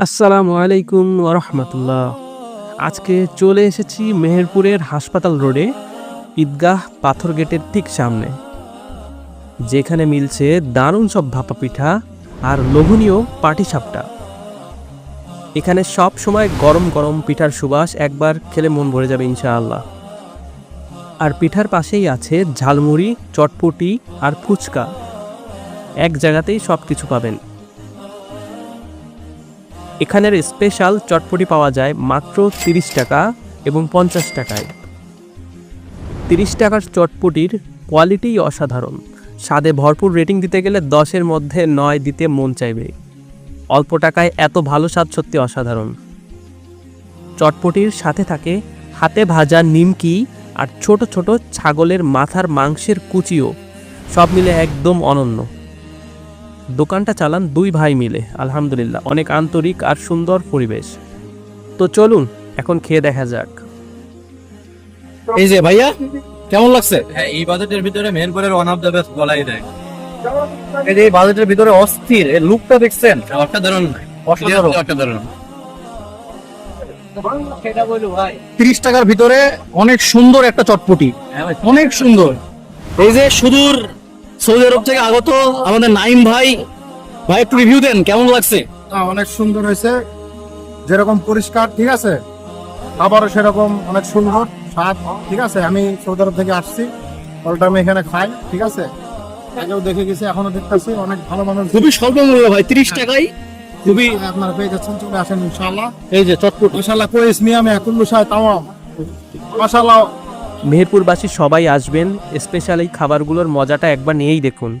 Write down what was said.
আসসালামু আলাইকুম রহমতুল্লাহ। আজকে চলে এসেছি মেহেরপুরের হাসপাতাল রোডে, ঈদগাহ পাথর গেটের ঠিক সামনে, যেখানে মিলছে দারুণ সব ভাপা পিঠা আর লোভনীয় পাটিসাপটা। এখানে সব সময় গরম গরম পিঠার সুবাস একবার খেলে মন ভরে যাবে ইনশাআল্লাহ। আর পিঠার পাশেই আছে ঝালমুড়ি, চটপটি আর ফুচকা। এক জায়গাতেই সব কিছু পাবেন। এখানের স্পেশাল চটপটি পাওয়া যায় মাত্র তিরিশ টাকা এবং পঞ্চাশ টাকায়। তিরিশ টাকার চটপটির কোয়ালিটিই অসাধারণ। স্বাদে ভরপুর রেটিং দিতে গেলে দশের মধ্যে নয় দিতে মন চাইবে। অল্প টাকায় এত ভালো স্বাদ সত্যি অসাধারণ। চটপটির সাথে থাকে হাতে ভাজা নিমকি আর ছোট ছোট ছাগলের মাথার মাংসের কুচিও। সব মিলে একদম অনন্য। দোকানটা চালান দুই ভাই মিলে আলহামদুলিল্লাহ। অনেক আন্তরিক আর সুন্দর পরিবেশ। তো চলুন এখন খেয়ে দেখা যাক। এই যে ভাইয়া কেমন লাগছে? হ্যাঁ এই বাজেটের ভিতরে মেহেরপুরের ওয়ান অফ দ্য বেস্ট বলাই যায়। এই যে এই বাজেটের ভিতরে অস্থির এর লুকটা দেখছেন? অসাধারণ অসাধারণ অসাধারণ তিরিশ টাকার ভিতরে অনেক সুন্দর একটা চটপটি। অনেক সুন্দর। এই যে সুদূর সৌদি আরব থেকে আগত আমাদের নাইম ভাই। ভাই একটু রিভিউ দেন কেমন লাগছে? অনেক সুন্দর হয়েছে। যেরকম পরিষ্কার ঠিক আছে? খাবারও সেরকম অনেক সুন্দর স্বাদ ঠিক আছে? আমি সৌদি আরব থেকে আসছি। অলটা আমি এখানে খাই ঠিক আছে? আগেও দেখে গেছি এখনও দেখতেছি। অনেক ভালো মানুষ। খুবই স্বল্প মূল্য ভাই তিরিশ টাকায়। খুবই আপনারা পেয়ে যাচ্ছেন চলে আসেন ইনশাআল্লাহ। এই যে চটপটি। মাশাআল্লাহ কোয়েস মিয়ামে কুল্লু সায় তামাম মাশাআল্লাহ মেহেরপুরবাসী সবাই আসবেন স্পেশাল এই খাবারগুলোর মজাটা একবার নিয়েই দেখুন।